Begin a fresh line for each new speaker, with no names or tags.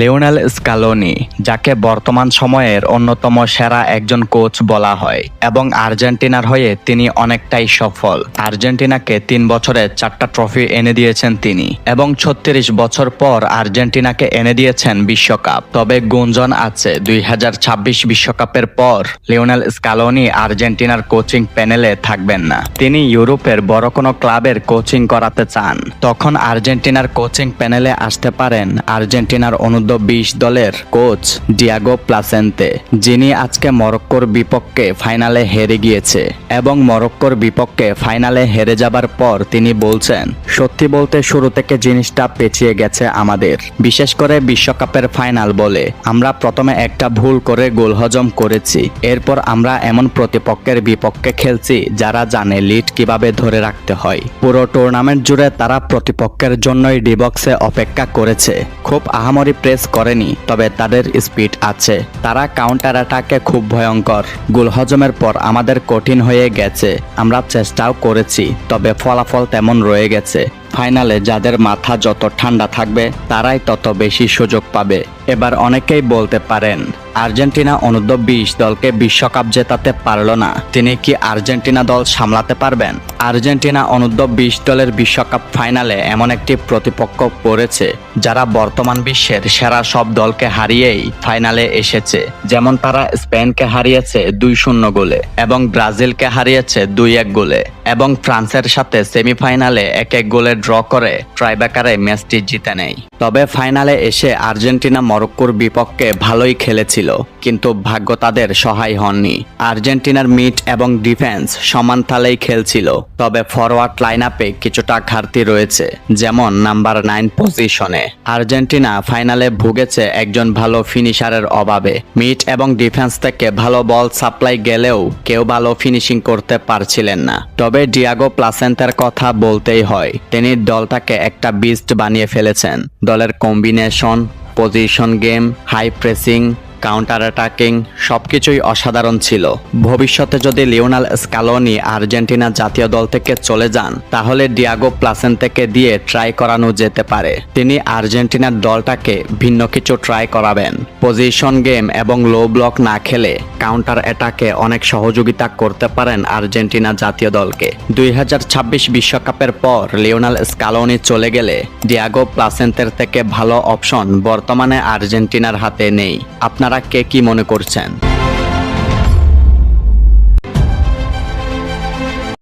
Lionel Scaloni, যাকে বর্তমান সময়ের অন্যতম সেরা একজন কোচ বলা হয়, এবং আর্জেন্টিনার হয়ে তিনি অনেকটাই সফল। আর্জেন্টিনাকে তিন বছরে চারটা ট্রফি এনে দিয়েছেন তিনি, এবং ছত্রিশ বছর পর আর্জেন্টিনাকে এনে দিয়েছেন বিশ্বকাপ। তবে গুঞ্জন আছে, দুই হাজার ছাব্বিশ বিশ্বকাপের পর লিওনেল স্কালোনি আর্জেন্টিনার কোচিং প্যানেলে থাকবেন না। তিনি ইউরোপের বড় কোনো ক্লাবের কোচিং করাতে চান। তখন আর্জেন্টিনার কোচিং প্যানেলে আসতে পারেন আর্জেন্টিনার অনূর্ধ্ব বিশ দলের কোচ ডিয়াগো প্লাসেন্তে, যিনি আজকে মরক্কোর বিপক্ষে ফাইনালে হেরে গিয়েছে এবং মরক্কোর বিপক্ষে ফাইনালে হেরে যাবার পর তিনি বলছেন, সত্যি বলতে শুরু থেকে জিনিসটা পেছিয়ে গেছে আমাদের। বিশেষ করে বিশ্বকাপের ফাইনাল বলে আমরা প্রথমে একটা ভুল করে গোল হজম করেছি। এরপর আমরা এমন প্রতিপক্ষের বিপক্ষে খেলছি যারা জানে লিড কীভাবে ধরে রাখতে হয়। পুরো টুর্নামেন্ট জুড়ে তারা প্রতিপক্ষের জন্যই ডিবক্সে অপেক্ষা করেছে। খুব আহামরি প্রেস করেনি, তবে তাদের স্পিড আছে। তারা কাউন্টার অ্যাটাকে খুব ভয়ঙ্কর। গোল হজমের পর আমাদের কঠিন হয়ে গেছে। আমরা চেষ্টাও করেছি, তবে ফলাফল তেমন রয়ে গেছে। ফাইনালে যাদের মাথা যত ঠান্ডা থাকবে, তারাই তত বেশি সুযোগ পাবে। এবার অনেকেই বলতে পারেন আর্জেন্টিনা অনূর্ধ্ব বিশ দলকে বিশ্বকাপ জেতাতে পারল না। তিনি কি আর্জেন্টিনা দল সামলাতে পারবেন? আর্জেন্টিনা অনূর্ধ্ব বিশ দলের বিশ্বকাপ ফাইনালে এমন একটি প্রতিপক্ষ পড়েছে, যারা বর্তমান বিশ্বের সেরা সব দলকে হারিয়েই ফাইনালে এসেছে। যেমন তারা স্পেনকে হারিয়েছে দুই শূন্য গোলে এবং ব্রাজিলকে হারিয়েছে দুই এক গোলে। এবং ফ্রান্সের সাথে সেমিফাইনালে এক এক গোলে ড্র করে ট্রাইব্যাকারে ম্যাচটি জিতে নেয়। তবে ফাইনালে এসে আর্জেন্টিনা মরক্কোর বিপক্ষে ভালোই খেলেছিল, কিন্তু ভাগ্য তাদের সহায় হননি। আর্জেন্টিনার মিট এবং ডিফেন্স সমান তালেই খেলছিল, তবে ফরওয়ার্ড লাইন আপে কিছুটা ঘাটতি রয়েছে, যেমন নাম্বার নাইন পজিশনে। আর্জেন্টিনা ফাইনালে ভুগেছে একজন ভালো ফিনিশারের অভাবে। মিট এবং ডিফেন্স থেকে ভালো বল সাপ্লাই গেলেও কেউ ভালো ফিনিশিং করতে পারছিলেন না। তবে ডিয়াগো প্লাসেন্টার কথা বলতেই হয়। তিনি দলটাকে একটা বিস্ট বানিয়ে ফেলেছেন। দলের combination position game high pressing counter attacking সবকিছুই অসাধারণ ছিল। ভবিষ্যতে যদি লিওনাল স্কালোনি আর্জেন্টিনা জাতীয় দল থেকে চলে যান, তাহলে ডিয়াগো প্লাসেন থেকে দিয়ে ট্রাই করানো যেতে পারে। তিনি আর্জেন্টিনার দলটাকে ভিন্ন কিছু ট্রাই করাবেন। পজিশন গেম এবং লো ব্লক না খেলে কাউন্টার অ্যাটাকে অনেক সহযোগিতা করতে পারেন আর্জেন্টিনা জাতীয় দলকে। দুই বিশ্বকাপের পর লিওনাল স্কালোনি চলে গেলে ডিয়াগো প্লাসেন্তের থেকে ভালো অপশন বর্তমানে আর্জেন্টিনার হাতে নেই। আপনারা কে কি মনে করছেন?